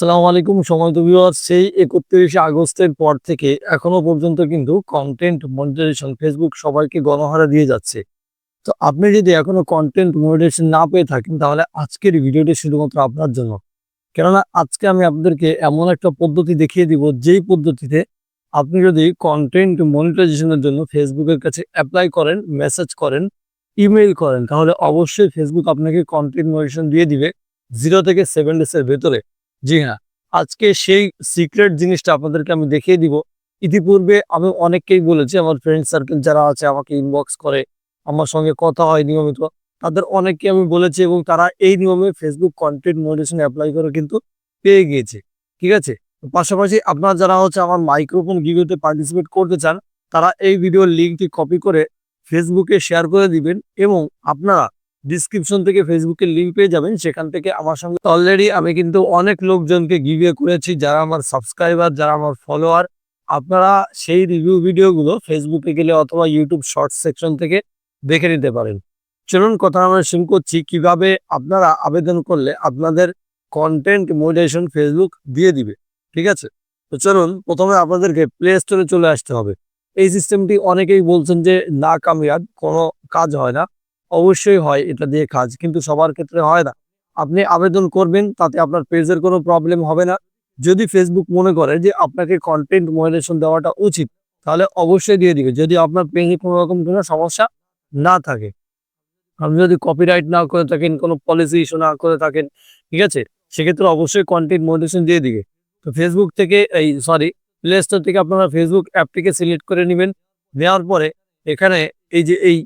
আসসালামু আলাইকুম। সময় তো সেই একত্রিশে আগস্টের পর থেকে এখনও পর্যন্ত কিন্তু কন্টেন্ট মনিটাইজেশন ফেসবুক সবাইকে গণহারা দিয়ে যাচ্ছে। তো আপনি যদি এখনও কন্টেন্ট মনিটাইজেশন না পেয়ে থাকেন, তাহলে আজকের ভিডিওটি শুধুমাত্র আপনার জন্য। কেননা আজকে আমি আপনাদেরকে এমন একটা পদ্ধতি দেখিয়ে দিব, যেই পদ্ধতিতে আপনি যদি কন্টেন্ট মনিটাইজেশনের জন্য ফেসবুকের কাছে অ্যাপ্লাই করেন মেসেজ করেন ইমেইল করেন, তাহলে অবশ্যই ফেসবুক আপনাকে কন্টেন্ট মনিটাইজেশন দিয়ে দিবে। জিরো থেকে সেভেন ডেসের ভেতরে। জি হ্যাঁ। আজকে সেই সিক্রেট জিনিসটা আপনাদেরকে আমি দেখিয়ে দিব। ইতিপূর্বে আমি অনেককেই বলেছি, আমার ফ্রেন্ড সার্কেল যারা আছে আমাকে ইনবক্স করে, আমার সঙ্গে কথা হয় নিয়মিত, তাদের অনেককে আমি বলেছি এবং তারা এই নিয়মে ফেসবুক কন্টেন্ট মনিটেশন অ্যাপ্লাই করে কিন্তু পেয়ে গিয়েছে। ঠিক আছে? পাশাপাশি আপনারা যারা হচ্ছে আমার মাইক্রোফোন ভিডিওতে পার্টিসিপেট করতে চান, তারা এই ভিডিওর লিঙ্কটি কপি করে ফেসবুকে শেয়ার করে দিবেন এবং আপনারা ডিসক্রিপশন থেকে ফেসবুকের লিঙ্ক পেয়ে যাবেন। সেখান থেকে আমার সঙ্গে অলরেডি আমি কিন্তু অনেক লোকজনকে গিভিয়ে করেছি, যারা আমার সাবস্ক্রাইবার যারা আমার ফলোয়ার আপনারা সেই রিভিউ ভিডিওগুলো ফেসবুকে গেলে অথবা ইউটিউব শর্টস সেকশন থেকে দেখে নিতে পারেন। চলুন কথা আমরা শুরু করছি, কীভাবে আপনারা আবেদন করলে আপনাদের কন্টেন্ট মনিটাইজেশন ফেসবুক দিয়ে দিবে। ঠিক আছে? তো চলুন, প্রথমে আপনাদেরকে প্লে স্টোরে চলে আসতে হবে। এই সিস্টেমটি অনেকেই বলছেন যে, না কামিয়াব, কোনো কাজ হয় না। অবশ্যই হয় এটা দিয়ে কাজ, কিন্তু সবার ক্ষেত্রে হয় না। আপনি আবেদন করবেন, তাতে আপনার পেজের কোনো প্রবলেম হবে না। যদি ফেসবুক মনে করে যে আপনাকে কন্টেন্ট মডারেশন দেওয়াটা উচিত, তাহলে অবশ্যই দিয়ে দিবে। যদি আপনার পেজে কোনো রকম কোনো সমস্যা না থাকে, আপনি যদি কপিরাইট না করে থাকেন, কোনো পলিসি ইস্যু না করে থাকেন, ঠিক আছে? সেক্ষেত্রে অবশ্যই কন্টেন্ট মডারেশন দিয়ে দিবে। তো ফেসবুক থেকে এই সরি প্লে স্টোর থেকে আপনারা ফেসবুক অ্যাপটিকে সিলেক্ট করে নেবেন। নেওয়ার পরে এখানে এই যে এই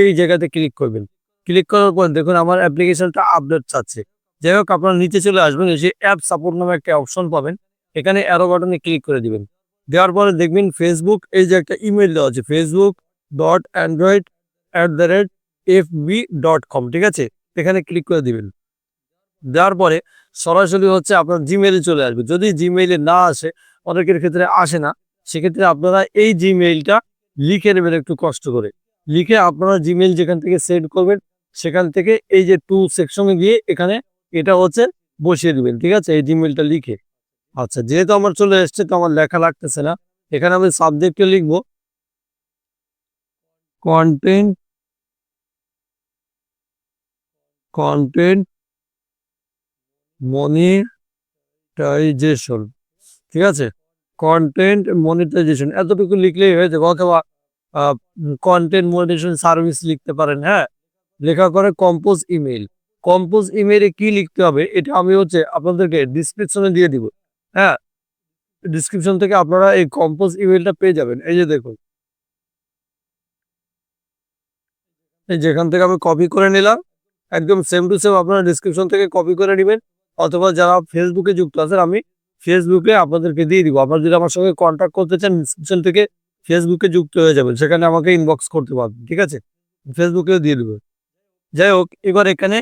এই জায়গাতে ক্লিক করবেন। ক্লিক করার পর দেখুন আমার অ্যাপ্লিকেশনটা আপডেট চাচ্ছে। যাই হোক, আপনারা নিচে চলে আসবেন, এসে অ্যাপ সাপোর্ট নামে একটা অপশন পাবেন। এখানে অ্যারো বাটনে ক্লিক করে দিবেন। দেওয়ার পরে দেখবেন ফেসবুক এই যে একটা ইমেল দেওয়া আছে Facebook dot Android at the rate F B dot com ঠিক আছে? এখানে ক্লিক করে দিবেন। দেওয়ার পরে সরাসরি হচ্ছে আপনার জিমেইলে চলে আসবে। যদি জিমেইলে না আসে, অনেকের ক্ষেত্রে আসে না। সেক্ষেত্রে আপনারা এই জিমেইলটা লিখে নেবেন একটু কষ্ট করে। লিখে আপনারা জিমেল যেখান থেকে সেন্ড করবেন, সেখান থেকে এই যে টু সেকশনে গিয়ে এখানে এটা হচ্ছে বসিয়ে দেবেন, ঠিক আছে? এই জিমেলটা লিখে। আচ্ছা যেহেতু আমার চলে এসছে, তো আমার লেখা লাগতেছে না। এখানে আমি সাবজেক্টে লিখব। কন্টেন্ট কন্টেন্ট মনিটাইজেশন ঠিক আছে? কন্টেন্ট মনিটাইজেশন এতটুকু লিখলেই হয়ে যাবে, অথবা কন্টেন্ট মনিটাইজেশন সার্ভিস লিখতে পারেন হ্যাঁ? লেখা করে কম্পোজ ইমেইল কম্পোজ ইমেইলে কি লিখতে হবে? এটা আমি হচ্ছে আপনাদেরকে ডিসক্রিপশনে দিয়ে দিব হ্যাঁ? ডিসক্রিপশন থেকে আপনারা এই কম্পোজ ইমেইলটা পেয়ে যাবেন। এই যে দেখুন। যেখান থেকে আমি কপি করে নিলাম, একদম সেম টু সেম আপনারা ডিসক্রিপশন থেকে কপি করে নেবেন, অথবা যারা ফেসবুকে যুক্ত আছেন, আমি ফেসবুকে আপনাদেরকে দিয়ে দিব। আপনারা যদি আমার সঙ্গে কন্ট্যাক্ট করতে চান ডিসক্রিপশন থেকে ফেসবুকে যুক্ত হয়ে যাবেন, সেখানে আমাকে ইনবক্স করতে পারবেন, ঠিক আছে? ফেসবুকেও দিয়ে দেবে যাই হোক, এবার এখানে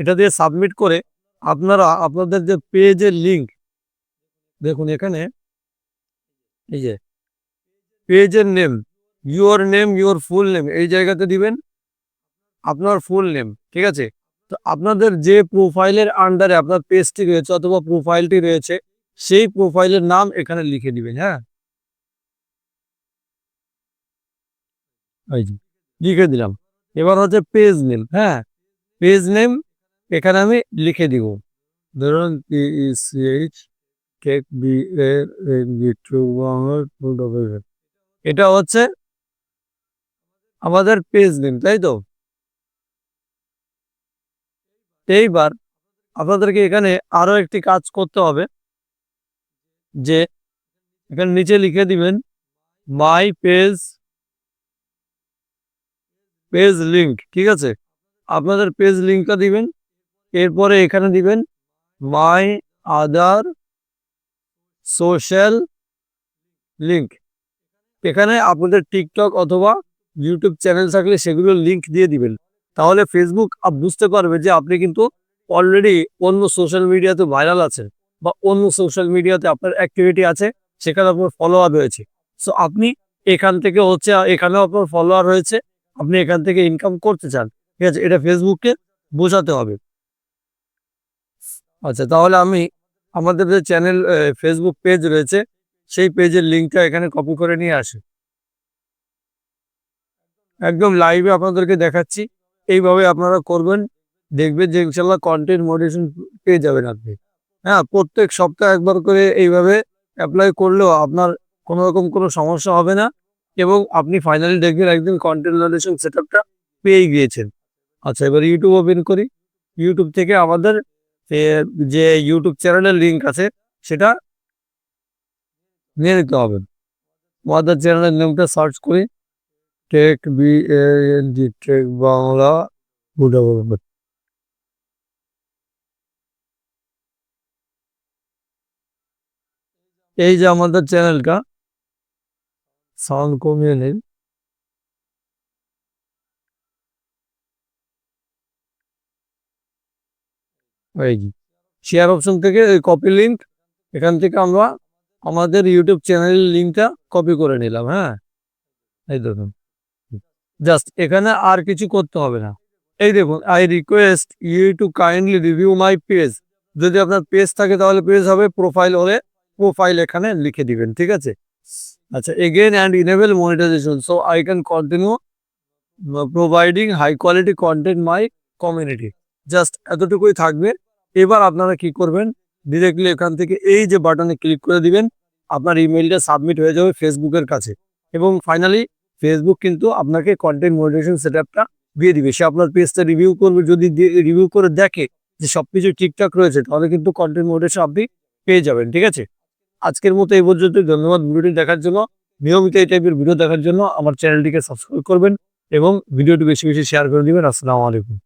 এটা দিয়ে সাবমিট করে আপনারা, আপনাদের যে পেজের লিঙ্ক দেখুন এখানে, এই যে, পেজের name your name your full name এই জায়গাতে দিবেন, আপনার ফুল নেম ঠিক আছে? তো আপনাদের যে প্রোফাইলের আন্ডারে আপনার পেজটি রয়েছে অথবা প্রোফাইলটি রয়েছে, সেই প্রোফাইলের নাম এখানে লিখে দিবেন হ্যাঁ? যে, লিখে দিলাম। এবার হচ্ছে পেজ নেম হ্যাঁ? পেজ নেম এখানে আমি লিখে দিব। ধরুন পিইসিএইচ কেক বি এটা হচ্ছে আমাদের পেজ নেম তাই তো? এইবার আপনাদেরকে এখানে আরও একটি কাজ করতে হবে, যে এখানে নিচে লিখে দিবেন মাই পেজ পেজ লিঙ্ক ঠিক আছে? আপনাদের পেজ লিঙ্কটা দিবেন, এরপরে এখানে দিবেন মাই আদার সোশ্যাল লিঙ্ক এখানে আপনাদের টিকটক অথবা ইউটিউব চ্যানেল থাকলে সেগুলোর লিঙ্ক দিয়ে দিবেন। তাহলে ফেসবুক বুঝতে পারবে যে আপনি কিন্তু অলরেডি অন্য সোশ্যাল মিডিয়াতে ভাইরাল আছেন বা অন্য সোশ্যাল মিডিয়াতে আপনার অ্যাক্টিভিটি আছে, সেখানে আপনার ফলোয়ার রয়েছে। সো আপনি এখান থেকে হচ্ছে, এখানেও আপনার ফলোয়ার রয়েছে আপনি এখান থেকে ইনকাম করতে চান, ঠিক আছে? এটা ফেসবুককে বোঝাতে হবে। আচ্ছা তাহলে আমি আমাদের যে চ্যানেল ফেসবুক পেজ রয়েছে, সেই পেজের লিঙ্কটা এখানে কপি করে নিয়ে আসে। একদম লাইভে আপনাদেরকে দেখাচ্ছি। এইভাবে আপনারা করবেন, দেখবেন যে ইনশাল্লাহ কন্টেন্ট মোটিভেশন পেয়ে যাবেন আপনি। হ্যাঁ প্রত্যেক সপ্তাহে একবার করে এইভাবে অ্যাপ্লাই করলেও আপনার কোনো রকম কোনো সমস্যা হবে না। এবং আপনি ফাইনালি দেখবেন একদিন কন্টেন্ট মোটিভেশন সেট আপটা পেয়ে গিয়েছেন। আচ্ছা এবার ইউটিউব ওপেন করি। ইউটিউব থেকে আমাদের যে ইউটিউব চ্যানেলের লিঙ্ক আছে, সেটা নিয়ে নিতে হবে। আমাদের চ্যানেলের লিঙ্কটা সার্চ করি। Tech B N G tech Bangla good এই যে আমাদের চ্যানেলটা সাউন্ড কমিয়ে নিন। শেয়ার অপশন থেকে কপি লিঙ্ক এখান থেকে আমরা আমাদের ইউটিউব চ্যানেলের লিঙ্কটা কপি করে নিলাম হ্যাঁ? এই দেখুন। জাস্ট এখানে আর কিছু করতে হবে না। এই দেখুন I request you to kindly review my page যদি আপনার পেজ থাকে তাহলে পেজ হবে প্রোফাইল হলে প্রোফাইল এখানে লিখে দিবেন, ঠিক আছে? আচ্ছা again and enable monetisation so I can continue providing high quality content my community just এতটুকুই থাকবে। এবার আপনারা কি করবেন? ডিরেক্টলি এখান থেকে এই যে বাটনে ক্লিক করে দিবেন, আপনার ইমেলটা সাবমিট হয়ে যাবে ফেসবুকের কাছে। এবং ফাইনালি ফেসবুক কিন্তু আপনাকে কন্টেন্ট মনিটাইজেশন সেট আপটা দিয়ে দিবে। সে আপনার পেজটা রিভিউ করবে, যদি রিভিউ করে দেখে যে সব কিছু ঠিকঠাক রয়েছে, তাহলে কিন্তু কন্টেন্ট মনিটাইজেশন আপনি পেয়ে যাবেন, ঠিক আছে? আজকের মতো এই পর্যন্ত ধন্যবাদ ভিডিওটি দেখার জন্য। নিয়মিত এই টাইপের ভিডিও দেখার জন্য আমার চ্যানেলটিকে সাবস্ক্রাইব করবেন এবং ভিডিওটি বেশি বেশি শেয়ার করে দিবেন। আসসালামু আলাইকুম।